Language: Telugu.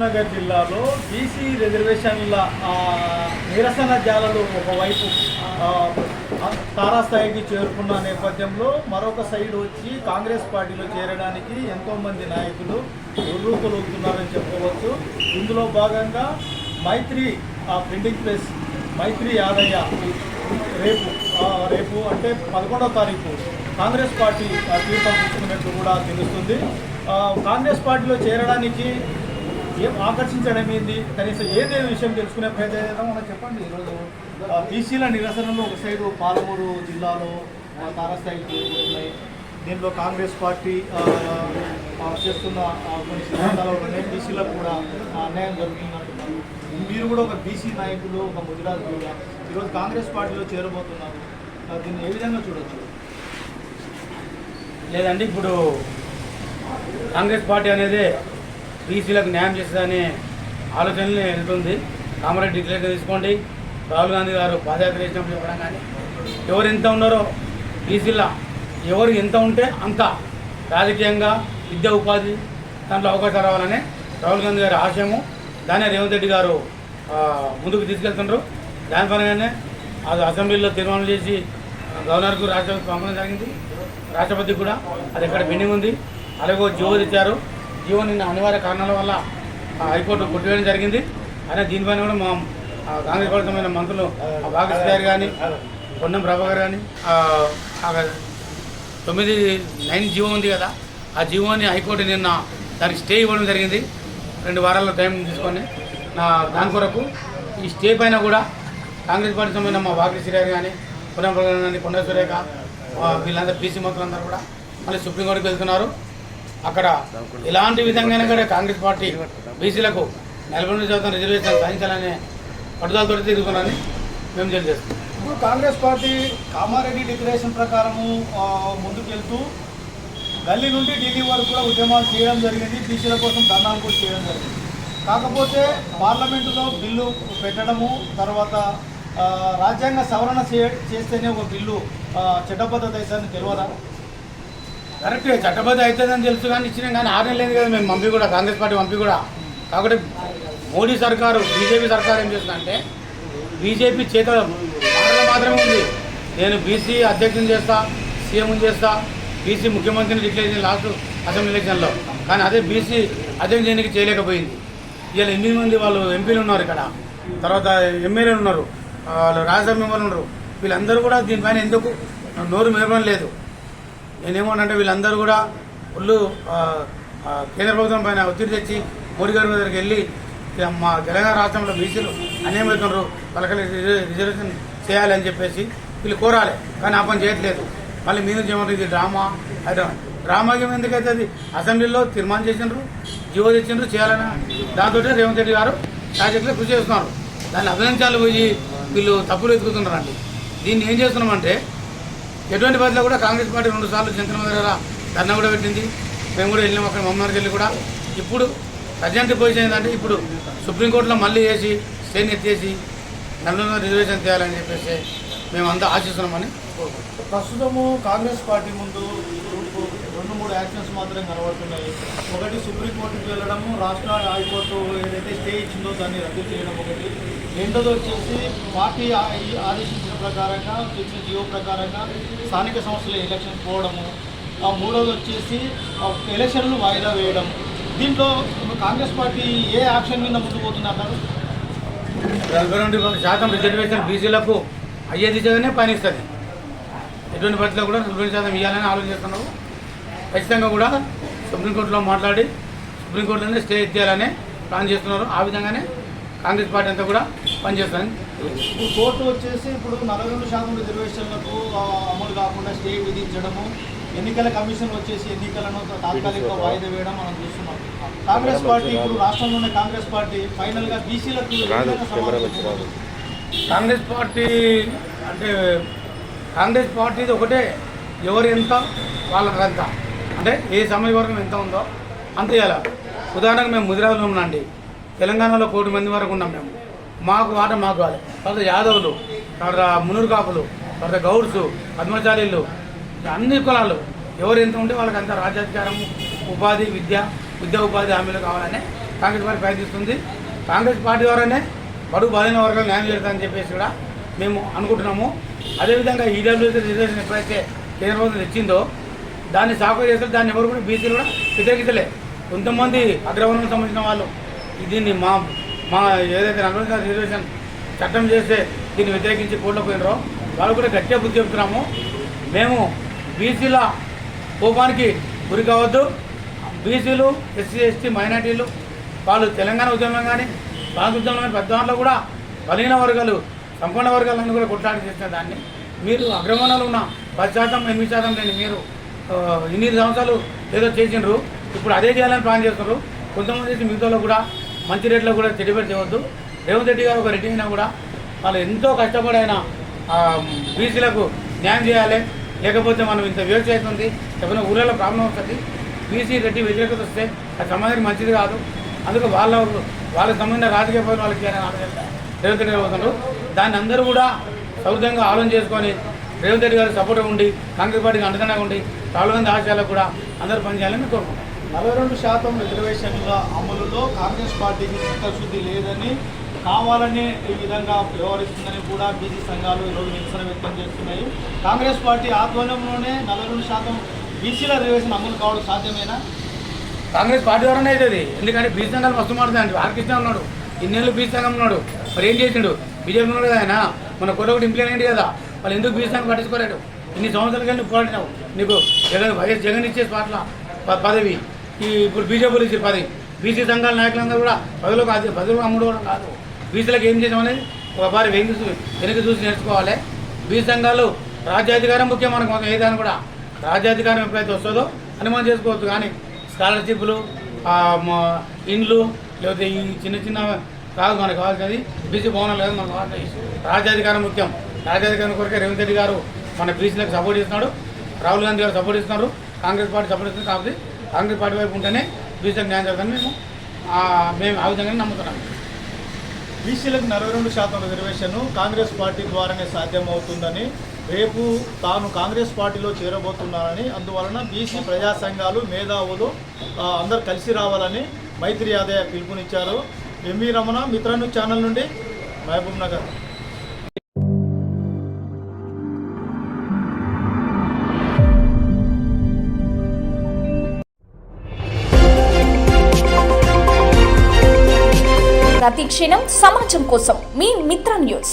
నగర్ జిల్లాలో బీసీ రిజర్వేషన్ల నిరసన జాలలు ఒకవైపు తారాస్థాయికి చేరుకున్న నేపథ్యంలో మరొక సైడ్ వచ్చి కాంగ్రెస్ పార్టీలో చేరడానికి ఎంతోమంది నాయకులు ఉర్రూకొలుగుతున్నారని చెప్పవచ్చు ఇందులో భాగంగా మైత్రి ఆ, ప్రింటింగ్ ప్రెస్ మైత్రి యాదయ్య రేపు రేపు అంటే పదకొండవ తారీఖు కాంగ్రెస్ పార్టీ ఆ, తీర్థం కూడా తెలుస్తుంది. కాంగ్రెస్ పార్టీలో చేరడానికి ఏం ఆకర్షించడం ఏంది? కనీసం ఏదే విషయం తెలుసుకునే ప్రయత్నం చేద్దాం మనం చెప్పండి. ఈరోజు ఆ, బీసీల నిరసనలో ఒక సైడు పాలమూరు జిల్లాలో ఆ, తారస్థాయికి దీనిలో కాంగ్రెస్ పార్టీ చేస్తున్న కొన్ని సిద్ధాంతాలు బీసీలకు కూడా ఆ, అన్యాయం జరుగుతుందంటున్నారు. మీరు కూడా ఒక బీసీ నాయకులు ఒక ముదిరాజు కూడా ఈరోజు కాంగ్రెస్ పార్టీలో చేరబోతున్నారు. దీన్ని ఏ విధంగా చూడొచ్చు? లేదండి ఇప్పుడు కాంగ్రెస్ పార్టీ అనేది బీసీలకు న్యాయం చేస్తుందనే ఆలోచనలు వెళ్తుంది. కామారెడ్డి డిక్లేషన్ తీసుకోండి. రాహుల్ గాంధీ గారు పాదయాత్ర చేసినప్పుడు చెప్పడం కానీ ఎవరు ఎంత ఉన్నారో బీసీలో ఎవరు ఎంత ఉంటే అంత రాజకీయంగా విద్యా ఉపాధి దాంట్లో అవకాశాలు రావాలని రాహుల్ గాంధీ గారి ఆశయము. దాని రేవంత్ రెడ్డి గారు ముందుకు తీసుకెళ్తున్నారు దాని పరంగానే అది అసెంబ్లీలో తీర్మానం చేసి గవర్నర్కు రాష్ట్రపతి పంపడం జరిగింది. రాష్ట్రపతికి కూడా అది ఎక్కడ పెండింగ్ ఉంది. అలాగే ఒక జీవో ఇచ్చారు జీవో నిన్న అనివార్య కారణాల వల్ల ఆ, హైకోర్టు కొట్టివేయడం జరిగింది. అయినా దీనిపైన కూడా మా కాంగ్రెస్ పార్టీ సంబంధించిన మంత్రులు ఆ, గారు కానీ పొన్నం ప్రభాకర్ కానీ తొమ్మిది నైన్ జీవో ఉంది కదా ఆ జీవోని హైకోర్టు నిన్న దానికి స్టే ఇవ్వడం జరిగింది. రెండు వారాల టైం తీసుకొని నా దాని కొరకు ఈ స్టే పైన కూడా కాంగ్రెస్ పార్టీ సంబంధించిన మా వాకి శ్రీగారు కానీ పునం కానీ కొండ సురేఖ వీళ్ళందరూ బీసీ మంత్రులు అందరూ కూడా మళ్ళీ సుప్రీంకోర్టుకు వెళ్తున్నారు. అక్కడ ఎలాంటి విధంగా కూడా కాంగ్రెస్ పార్టీ బీసీలకు నలభై శాతం రిజర్వేషన్ సాధించాలనే పట్టుదలతో తీసుకున్నారని మేము తెలియజేస్తున్నాం. ఇప్పుడు కాంగ్రెస్ పార్టీ కామారెడ్డి డిక్లరేషన్ ప్రకారము ముందుకెళ్తూ గల్లీ నుండి ఢిల్లీ వరకు కూడా ఉద్యమాలు చేయడం జరిగింది బీసీల కోసం ధర్నాలు కూడా చేయడం జరిగింది. కాకపోతే పార్లమెంటులో బిల్లు పెట్టడము తర్వాత రాజ్యాంగ సవరణ చేస్తేనే ఒక బిల్లు ఆ, చట్టబద్ధత అవుతుందని తెలియదా కరెక్ట్ చట్టబద్ధ అవుతుందని తెలుసు కానీ ఇచ్చినాం కానీ ఆరు నెలలు లేదు కదా మేము మంపి కూడా కాంగ్రెస్ పార్టీ మంపి కూడా. కాబట్టి మోడీ సర్కారు బీజేపీ సర్కారు ఏం చేస్తుందంటే బీజేపీ చేత మాత్రమే ఉంది. నేను బీసీ అధ్యక్షుని చేస్తా సీఎం చేస్తా బీసీ ముఖ్యమంత్రిని డిక్లేర్ చేసిన లాస్ట్ అసెంబ్లీ ఎలక్షన్లో కానీ అదే బీసీ అధ్యక్షుని చేయడానికి చేయలేకపోయింది. ఇలా ఎనిమిది మంది వాళ్ళు ఎంపీలు ఉన్నారు ఇక్కడ. తర్వాత ఎమ్మెల్యేలు ఉన్నారు. వాళ్ళు రాజ్యసభ మెంబర్లు ఉన్నారు. వీళ్ళందరూ కూడా దీనిపైన ఎందుకు నోరు మెరవడం లేదు. నేనేమోనంటే వీళ్ళందరూ కూడా ఒళ్ళు కేంద్ర ప్రభుత్వం పైన ఒత్తిడి తెచ్చి మోడీ గారి దగ్గరికి వెళ్ళి మా తెలంగాణ రాష్ట్రంలో బీసీలు అన్యాయమవుతున్నారు వాళ్ళకి రిజర్వ్- రిజర్వేషన్ చేయాలని చెప్పేసి వీళ్ళు కోరాలి. కానీ ఆ పని చేయట్లేదు. మళ్ళీ మీరు చేయమంటారు ఇది డ్రామా? అయితే డ్రామాకి ఎందుకైతే అది అసెంబ్లీలో తీర్మానం చేసినారు జీవో తెచ్చిండ్రు చేయాలని దాంతో రేవంత్ రెడ్డి గారు ప్రాజెక్టులో కృషి చేస్తున్నారు. దాన్ని అభినందించాలి పోయి వీళ్ళు తప్పులు ఎదుగుతున్నారండి దీన్ని ఏం చేస్తున్నామంటే ఎటువంటి బదిలో కూడా కాంగ్రెస్ పార్టీ రెండు సార్లు చంద్రబాబు దగ్గర ధర్నా కూడా పెట్టింది. మేము కూడా వెళ్ళినాం అక్కడ మమ్మల్ని వెళ్ళి కూడా. ఇప్పుడు ప్రజెంట్ పొజిషన్ ఏంటంటే ఇప్పుడు సుప్రీంకోర్టులో మళ్ళీ వేసి స్టేని ఎత్తేసి నలుగురు రిజర్వేషన్ చేయాలని చెప్పేసి మేమంతా ఆశిస్తున్నామని ప్రస్తుతము కాంగ్రెస్ పార్టీ ముందు మూడు యాక్షన్స్ మాత్రం కనబడుతున్నాయి. ఒకటి సుప్రీంకోర్టుకి వెళ్ళడము రాష్ట్ర హైకోర్టు ఏదైతే స్టే ఇచ్చిందో దాన్ని రద్దు చేయడం ఒకటి. రెండోది వచ్చేసి పార్టీ ఆదేశించిన ప్రకారంగా ఇచ్చిన జియో ప్రకారంగా స్థానిక సంస్థల ఎలక్షన్ పోవడము. ఆ మూడోది వచ్చేసి ఆ ఎలక్షన్లు వాయిదా వేయడం. దీంట్లో కాంగ్రెస్ పార్టీ ఏ యాక్షన్ మీద ముందు పోతున్నారు నలభై రెండు శాతం రిజర్వేషన్ బీసీలకు అయ్యే దిశగానే పయనిస్తుంది. ఎటువంటి పరిస్థితుల్లో కూడా నలభై రెండు శాతం ఇవ్వాలని ఆలోచిస్తున్నాము ఖచ్చితంగా కూడా సుప్రీంకోర్టులో మాట్లాడి సుప్రీంకోర్టులోనే స్టే ఎత్తేయాలని ప్లాన్ చేస్తున్నారు. ఆ విధంగానే కాంగ్రెస్ పార్టీ అంతా కూడా పనిచేస్తుందని ఇప్పుడు కోర్టు వచ్చేసి ఇప్పుడు నలభై రెండు శాతం రిజర్వేషన్లకు అమలు కాకుండా స్టే విధించడము ఎన్నికల కమిషన్ వచ్చేసి ఎన్నికలను తాత్కాలిక వాయిదా వేయడం మనం చూస్తున్నాం. కాంగ్రెస్ పార్టీ ఇప్పుడు రాష్ట్రంలోనే కాంగ్రెస్ పార్టీ ఫైనల్గా బీసీలకు? కాంగ్రెస్ పార్టీ అంటే కాంగ్రెస్ పార్టీది ఒకటే ఎవరు ఎంత వాళ్ళకంత. అంటే ఏ సమయ వరకు ఎంత ఉందో అంత ఇవ్వాలి ఉదాహరణకు మేము ముదిరాజులు ఉన్నాండి తెలంగాణలో కోటి మంది వరకు ఉన్నాం మేము. మాకు వాట మాకు కావాలి. తర్వాత యాదవులు తర్వాత మునురు కాపులు తర్వాత గౌడ్స్ పద్మచారీలు అన్ని కులాలు. ఎవరు ఎంత ఉంటే వాళ్ళకి అంత రాజ్యాధికారం ఉపాధి విద్య విద్యా ఉపాధి హామీలు కావాలని కాంగ్రెస్ పార్టీ ప్రయత్నిస్తుంది. కాంగ్రెస్ పార్టీ ద్వారానే బడుగు బలైన వర్గాలు న్యాయం చేస్తారని చెప్పేసి కూడా మేము అనుకుంటున్నాము. అదేవిధంగా ఈడబ్ల్యూసీ రిజర్వేషన్ ఎప్పుడైతే కేంద్ర ప్రభుత్వం తెచ్చిందో దాన్ని సాగు చేస్తారు దాన్ని ఎవరు కూడా బీసీలు కూడా వ్యతిరేకించలే. కొంతమంది అగ్రవర్ణం సంబంధించిన వాళ్ళు దీన్ని మా మా ఏదైతే నలభై రిజర్వేషన్ చట్టం చేస్తే దీన్ని వ్యతిరేకించి కోర్టులో పోయినరో వాళ్ళు కూడా గట్టిగా బుద్ధి చెప్తున్నాము మేము బీసీల కోపానికి గురి కావద్దు. బీసీలు ఎస్సీ ఎస్టీ మైనార్టీలు వాళ్ళు తెలంగాణ ఉద్యమం కానీ భారత ఉద్యమం కానీ పెద్ద దాంట్లో కూడా బలహీన వర్గాలు సంపన్న వర్గాలను కూడా కొట్లాడి చేసిన దాన్ని. మీరు అగ్రమానాలు ఉన్న పది శాతం ఎనిమిది శాతం లేని మీరు ఇన్ని సంవత్సరాలు ఏదో చేసిండ్రు ఇప్పుడు అదే చేయాలని ప్లాన్ చేస్తున్నారు. కొంతమంది అయితే మిగతాలో కూడా మంచి రేట్లో కూడా చెడిపెట్టి చేయవద్దు. రేవంత్ రెడ్డి గారు ఒక రెడ్డి అయినా కూడా వాళ్ళు ఎంతో కష్టపడి ఆయన బీసీలకు న్యాయం చేయాలి. లేకపోతే మనం ఇంత వేస్ట్ అవుతుంది ఏమైనా ఊళ్ళలో ప్రాబ్లం వస్తుంది. బీసీ రెడ్డి వ్యతిరేకత వస్తే అది సమాజానికి మంచిది కాదు. అందుకే వాళ్ళ వాళ్ళకి సంబంధించిన రాజకీయ పనులు వాళ్ళకి రేవంత్ రెడ్డి అవుతున్నారు. దాన్ని అందరూ కూడా సౌహృదంగా ఆలోచన చేసుకొని రేవంత్ రెడ్డి గారు సపోర్ట్గా ఉండి కాంగ్రెస్ పార్టీకి అండదండగా ఉండి రాహుల్ గాంధీ ఆశయాలకు కూడా అందరూ పనిచేయాలని కోరుకుంటున్నాం. నలభై రెండు శాతం రిజర్వేషన్ల అమలులో కాంగ్రెస్ పార్టీకి చిత్తశుద్ధి లేదని కావాలని ఈ విధంగా వ్యవహరిస్తుందని కూడా బీసీ సంఘాలు ఈరోజు నిరసన వ్యక్తం చేస్తున్నాయి. కాంగ్రెస్ పార్టీ ఆధ్వర్యంలోనే నలభై రెండు శాతం బీసీల రిజర్వేషన్ అమలు కావడం సాధ్యమేనా? కాంగ్రెస్ పార్టీ ద్వారానే అవుతుంది. ఎందుకంటే బీసీ సంఘాలు మస్తు మారుతుంది ఆర్కృష్ణ ఉన్నాడు. ఇన్నేళ్ళు బీసీ సంఘం ఉన్నాడు. మరి ఏం చేసిండు? బీజేపీ ఉన్నాడు కదా ఆయన. మన కొత్త ఒకటి ఇంప్లిమెంట్ కదా. వాళ్ళు ఎందుకు బీసీ పట్టించుకోలేడు ఇన్ని సంవత్సరాలు కానీ పోరాడినావు. నీకు జగన్ వైఎస్ జగన్ ఇచ్చే పాటల పదవి. ఈ ఇప్పుడు బీజేపీలు ఇచ్చే పదవి. బీసీ సంఘాల నాయకులందరూ కూడా పదవిలో అది పదవిలో అమ్ముడు కూడా కాదు. బీసీలకు ఏం చేసామనేది ఒక వారి వెనక్కి చూ చూసి నేర్చుకోవాలి. బీసీ సంఘాలు రాజ్యాధికారం ముఖ్యం మనకు మొత్తం ఏదైనా కూడా. రాజ్యాధికారం ఎప్పుడైతే వస్తుందో అనుమానం చేసుకోవచ్చు. కానీ స్కాలర్షిప్లు ఇండ్లు లేకపోతే ఈ చిన్న చిన్న కాదు మనకు కావాల్సింది బీసీ భవనాలు కాదు మనకు కావాల్సింది రాజ్యాధికారం ముఖ్యం. రాజ్యాధికారం కొరకే రేవంత్ రెడ్డి గారు మన బీసీలకు సపోర్ట్ చేస్తున్నాడు. రాహుల్ గాంధీ గారు సపోర్ట్ ఇస్తున్నారు కాంగ్రెస్ పార్టీ సపోర్ట్ చేస్తుంది కాబట్టి కాంగ్రెస్ పార్టీ వైపు ఉంటేనే బీసీలకు న్యాయం జరుగుతుందని మేము మేము ఆ విధంగానే నమ్ముతున్నాం. బీసీలకు నలభై రెండు శాతం రిజర్వేషన్ కాంగ్రెస్ పార్టీ ద్వారానే సాధ్యమవుతుందని రేపు తాను కాంగ్రెస్ పార్టీలో చేరబోతున్నానని అందువలన బీసీ ప్రజా సంఘాలు మేధావులు అందరు కలిసి రావాలని మైత్రి యాదయ్య పిలుపునిచ్చారు. ఎంవి రమణ మిత్రాను ఛానల్ నుండి మహబూబ్ నగర్. ప్రతి క్షణం సమాజం కోసం మీ మిత్ర న్యూస్.